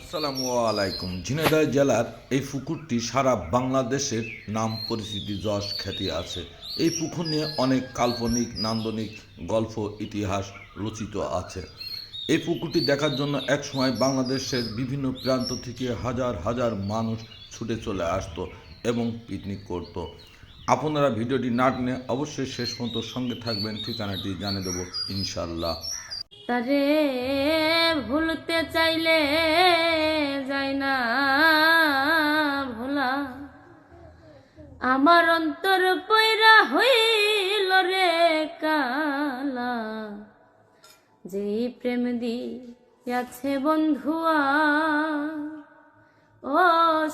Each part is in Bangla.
আসসালামু আলাইকুম। ঝিনাইদহ জেলার এই পুকুরটি সারা বাংলাদেশের নাম পরিচিতি যশ খ্যাতি আছে। এই পুকুর নিয়ে অনেক কাল্পনিক, নান্দনিক গল্প, ইতিহাস রচিত আছে। এই পুকুরটি দেখার জন্য একসময় বাংলাদেশের বিভিন্ন প্রান্ত থেকে হাজার হাজার মানুষ ছুটে চলে আসতো এবং পিকনিক করত। আপনারা ভিডিওটি না টেনে অবশ্যই শেষ পর্যন্ত সঙ্গে থাকবেন। ঠিকানাটি জানিয়ে দেবো ইনশাল্লাহ তারে ভুলতে চাইলে যায় না ভোলা। আমার অন্তর পয়রা হইল রে কালা। যে প্রেম দিয়াছে বন্ধুয়া, ও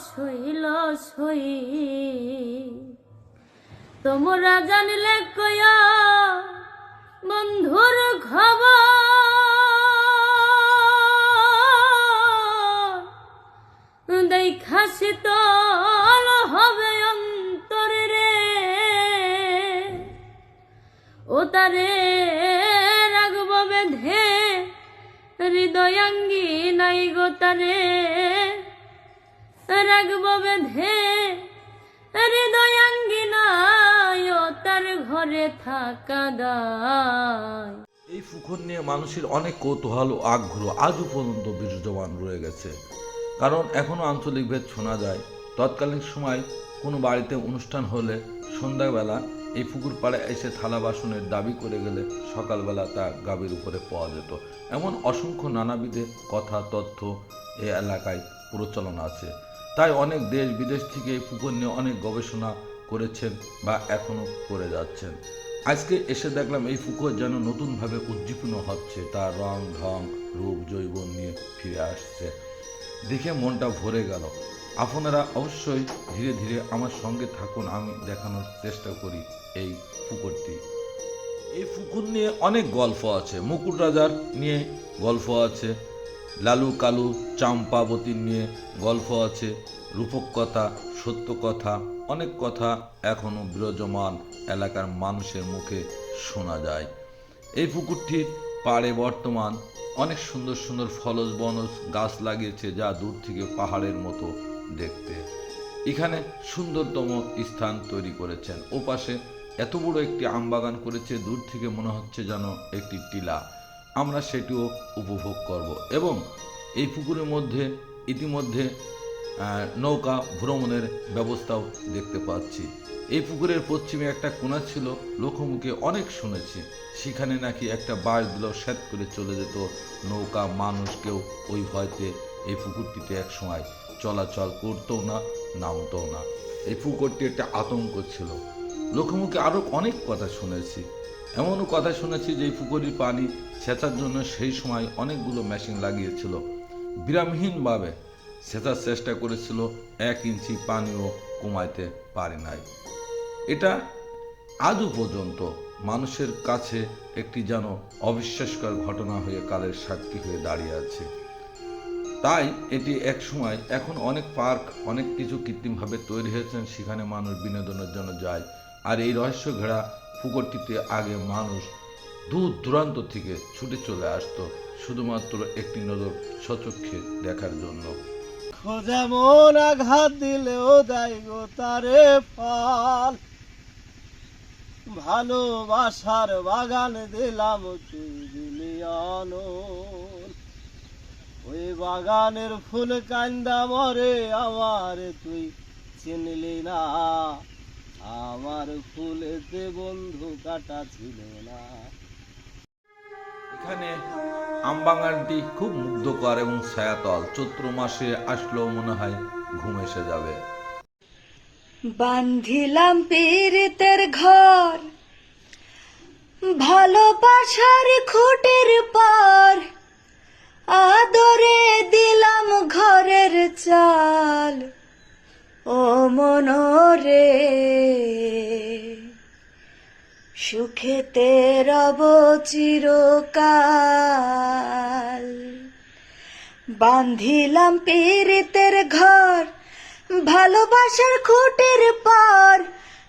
শৈল সই তোমরা জানলে কয়া শীতল হবে অন্তরে রে। ও তারে রাগব বেঁধে, হৃদয়াঙ্গি নাই গো তারে। রাগব বেঁধে, হৃদয়াঙ্গি নাই ও তার ঘরে থাকা দায়। এই পুকুর নিয়ে মানুষের অনেক কৌতূহল ও আগ্রহ আজও পর্যন্ত বিরাজমান রয়ে গেছে। কারণ এখনও আঞ্চলিক ভেদ শোনা যায়। তৎকালীন সময় কোনো বাড়িতে অনুষ্ঠান হলে সন্ধ্যাবেলা এই পুকুর পাড়ে এসে থালা বাসনের দাবি করে গেলে সকালবেলা তা গাভীর উপরে পাওয়া যেত। এমন অসংখ্য নানাবিধে কথা, তথ্য এ এলাকায় প্রচলন আছে। তাই অনেক দেশ বিদেশ থেকে এই পুকুর নিয়ে অনেক গবেষণা করেছেন বা এখনও করে যাচ্ছেন। আজকে এসে দেখলাম এই পুকুর যেন নতুনভাবে উজ্জীবন হচ্ছে, তার রং ঢং রূপ জৈবন নিয়ে ফিরে আসছে। দেখে মনটা ভরে গেল। আপনারা অবশ্যই ধীরে ধীরে আমার সঙ্গে থাকুন, আমি দেখানোর চেষ্টা করি এই পুকুরটি। এই পুকুর নিয়ে অনেক গল্প আছে। মুকুট রাজার নিয়ে গল্প আছে, লালু কালু চাম্পাবতীর নিয়ে গল্প আছে, রূপক কথা, সত্য কথা, অনেক কথা এখনও বিরাজমান এলাকার মানুষের মুখে শোনা যায়। এই পুকুরটির পাড়ে বর্তমান অনেক সুন্দর সুন্দর ফলজ বনজ গাছ লাগিয়েছে যা দূর থেকে পাহাড়ের মতো দেখতে। এখানে সুন্দরতম স্থান তৈরি করেছেন। ওপাশে এত বড় একটি আম বাগান করেছে, দূর থেকে মনে হচ্ছে যেন একটি টিলা। আমরা সেটিও উপভোগ করব। এবং এই পুকুরের মধ্যে, ইতিমধ্যে নৌকা ভ্রমণের ব্যবস্থাও দেখতে পাচ্ছি। এই পুকুরের পশ্চিমে একটা কোণা ছিল, লোকমুখে অনেক শুনেছি। সেখানে নাকি একটা বাস দিল স্যাত করে চলে যেত। নৌকা মানুষ কেউ ওই ভয়তে এই পুকুরটিতে এক সময় চলাচল করতো না নামতো না। এই পুকুরটি একটা আতঙ্ক ছিল। লোকমুখে আরও অনেক কথা শুনেছি। এমনও কথা শুনেছি যে এই পুকুরের পানি সেচার জন্য সেই সময় অনেকগুলো মেশিন লাগিয়েছিল। বিরামহীনভাবে সেচার চেষ্টা করেছিল এক ইঞ্চি পানিও কমাইতে পারে নাই। এটা আজও পর্যন্ত মানুষের কাছে একটি যেন অবিশ্বাসকর ঘটনা হয়ে কালের সাক্ষী হয়ে দাঁড়িয়ে আছে। তাই এটি এক সময় এখন অনেক পার্ক, অনেক কিছু কৃত্রিমভাবে তৈরি হয়েছেন সেখানে মানুষ বিনোদনের জন্য যায়। আর এই রহস্য ঘেরা পুকুরটিতে আগে মানুষ দূর দূরান্ত থেকে ছুটে চলে আসতো, শুধুমাত্র একটি নজর সচক্ষে দেখার জন্য। যেমন আঘাত দিলেও দেয় গো তারে ফল ভালোবাসার বাগান দিলাম ওই বাগানের ফুল কান্দা মরে আমার তুই চিনলি না। আমার ফুলেতে বন্ধু কাটা ছিল না। এখানে আমবাগানটি খুব মুগ্ধকর এবং ছায়াতল। চৈত্র মাসে আসলেও মনে হয় ঘুম এসে যাবে। বান্ধিলাম পীড়িতের ঘর, ভালোবাসার খুঁটির পর, আদরে দিলাম ঘরের চাল। ও মনরে সুখেতে রব চিরকাল। বান্ধিলাম পীড়িতের ঘর, ভালোবাসার খুঁটির পার,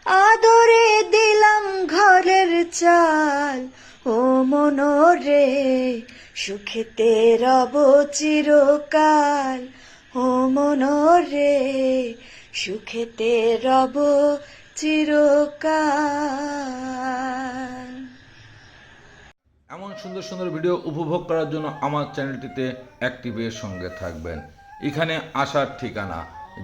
আদরে দিলাম ঘরের চাল। ও মনরে, সুখেতে রব চিরকাল। ও মনরে, সুখেতে রব চিরকাল। সুন্দর সুন্দর ভিডিও উপভোগ করার জন্য আমার চ্যানেলটিতে অ্যাক্টিভের সঙ্গে থাকবেন। এখানে আসার ঠিকানা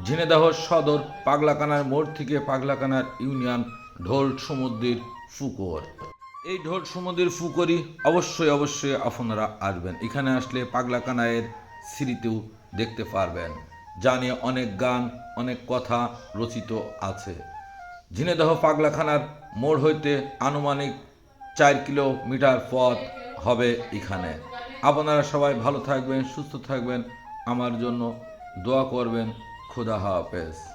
ঝিনেদাহ সদর, পাগলাকানার মোড় থেকে পাগলাকানার ইউনিয়ন, ঢোল সমুদ্রের ফুকর। এই ঢোল সমুদ্রের ফুকরই অবশ্যই অবশ্যই আপনারা আসবেন। এখানে আসলে পাগলাকানায়ের স্মৃতিও দেখতে পারবেন। নিয়ে অনেক গান, অনেক কথা রচিত আছে। ঝিনেদাহ পাগলাখানার মোড় হইতে আনুমানিক চার কিলোমিটার পথ হবে এখানে। আপনারা সবাই ভালো থাকবেন সুস্থ থাকবেন। আমার জন্য দোয়া করবেন। খুদা হাফেজ।